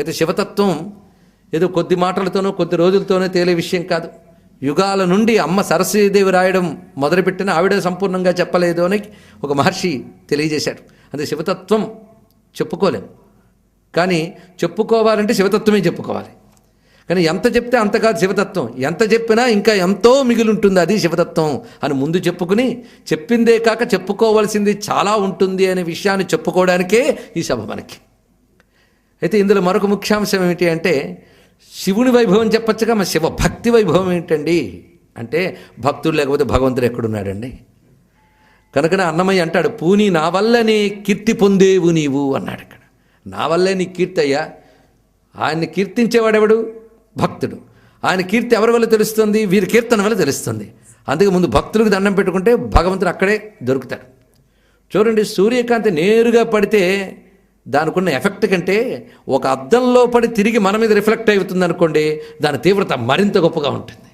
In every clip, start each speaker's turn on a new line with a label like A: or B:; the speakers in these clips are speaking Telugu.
A: అయితే శివతత్వం ఏదో కొద్ది మాటలతోనో కొద్ది రోజులతోనో తేలే విషయం కాదు. యుగాల నుండి అమ్మ సరస్వతీదేవి రాయడం మొదలుపెట్టిన ఆవిడ సంపూర్ణంగా చెప్పలేదు అని ఒక మహర్షి తెలియజేశాడు. అందుకే శివతత్వం చెప్పుకోలేం. కానీ చెప్పుకోవాలంటే శివతత్వమే చెప్పుకోవాలి. కానీ ఎంత చెప్తే అంత కాదు శివతత్వం. ఎంత చెప్పినా ఇంకా ఎంతో మిగిలి ఉంటుంది అది శివతత్వం అని ముందు చెప్పుకుని చెప్పిందే కాక చెప్పుకోవాల్సింది చాలా ఉంటుంది అనే విషయాన్ని చెప్పుకోవడానికే ఈ సభ మనకి. అయితే ఇందులో మరొక ముఖ్యాంశం ఏమిటి అంటే శివుని వైభవం చెప్పచ్చుగా మా శివ భక్తి వైభవం ఏంటండి అంటే భక్తుడు లేకపోతే భగవంతుడు ఎక్కడున్నాడండి? కనుకనే అన్నమయ్య అంటాడు పూని నా వల్లనే కీర్తి పొందేవు నీవు అన్నాడు ఇక్కడ. నా వల్లే నీ కీర్తి అయ్యా? ఆయన్ని కీర్తించేవాడెవడు? భక్తుడు. ఆయన కీర్తి ఎవరి వల్ల తెలుస్తుంది? వీరి కీర్తన వల్ల తెలుస్తుంది. అందుకే ముందు భక్తులకు దండం పెట్టుకుంటే భగవంతుడు అక్కడే దొరుకుతాడు. చూడండి సూర్యకాంతి నేరుగా పడితే దానికి ఉన్న ఎఫెక్ట్ కంటే ఒక అద్దంలో పడి తిరిగి మన మీద రిఫ్లెక్ట్ అవుతుంది అనుకోండి దాని తీవ్రత మరింత గొప్పగా ఉంటుంది.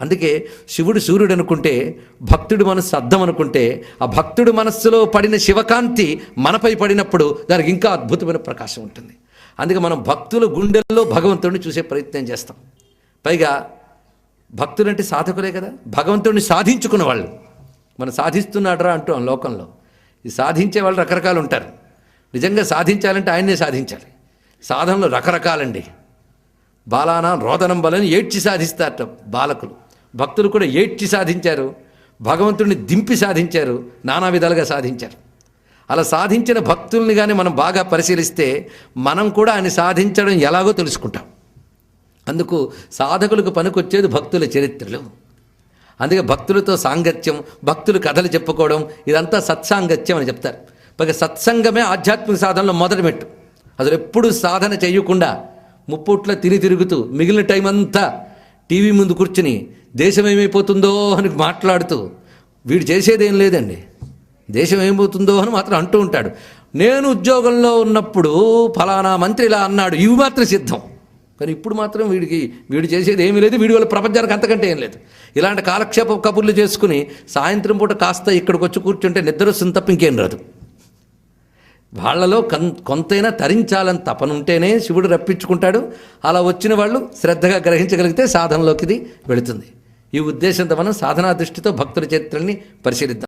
A: అందుకే శివుడు సూర్యుడు అనుకుంటే భక్తుడి మనస్సు అద్దం అనుకుంటే ఆ భక్తుడి మనస్సులో పడిన శివకాంతి మనపై పడినప్పుడు దానికి ఇంకా అద్భుతమైన ప్రకాశం ఉంటుంది. అందుకే మనం భక్తుల గుండెల్లో భగవంతుడిని చూసే ప్రయత్నం చేస్తాం. పైగా భక్తులంటే సాధకులే కదా భగవంతుడిని సాధించుకున్న వాళ్ళు. మనం సాధిస్తున్నాడరా అంటూ లోకంలో. ఈ సాధించే వాళ్ళు రకరకాలు ఉంటారు. నిజంగా సాధించాలంటే ఆయన్నే సాధించాలి. సాధనలు రకరకాలండి. బాలానా రోదనం బలని ఏడ్చి సాధిస్తారట బాలకులు. భక్తులు కూడా ఏడ్చి సాధించారు. భగవంతుడిని దింపి సాధించారు. నానా విధాలుగా సాధించారు. అలా సాధించిన భక్తుల్ని కానీ మనం బాగా పరిశీలిస్తే మనం కూడా ఆయన సాధించడం ఎలాగో తెలుసుకుంటాం. అందుకు సాధకులకు పనికొచ్చేది భక్తుల చరిత్రలు. అందుకే భక్తులతో సాంగత్యం భక్తులు కథలు చెప్పుకోవడం ఇదంతా సత్సాంగత్యం అని చెప్తారు. పైగా సత్సంగమే ఆధ్యాత్మిక సాధనలో మొదటి మెట్టు. అసలు ఎప్పుడు సాధన చేయకుండా ముప్పుట్లో తిరిగి తిరుగుతూ మిగిలిన టైం అంతా టీవీ ముందు కూర్చుని దేశం ఏమైపోతుందో అని మాట్లాడుతూ వీడు చేసేదేం లేదండి. దేశం ఏమవుతుందో అని మాత్రం అంటూ ఉంటాడు. నేను ఉద్యోగంలో ఉన్నప్పుడు ఫలానా మంత్రి ఇలా అన్నాడు. ఇవి మాత్రం సిద్ధం. కానీ ఇప్పుడు మాత్రం వీడికి వీడు చేసేది ఏమీ లేదు. వీడి వల్ల ప్రపంచానికి అంతకంటే ఏం లేదు. ఇలాంటి కాలక్షేప కబుర్లు చేసుకుని సాయంత్రం పూట కాస్త ఇక్కడికి వచ్చి కూర్చుంటే నిద్ర వస్తుంది తప్ప ఇంకేం రాదు. వాళ్ళలో కన్ కొంతైనా తరించాలని తపనుంటేనే శివుడు రప్పించుకుంటాడు. అలా వచ్చిన వాళ్ళు శ్రద్ధగా గ్రహించగలిగితే సాధనలోకిది వెళుతుంది. ఈ ఉద్దేశంతో మనం సాధనా దృష్టితో భక్తుల చరిత్రల్ని పరిశీలిద్దాం.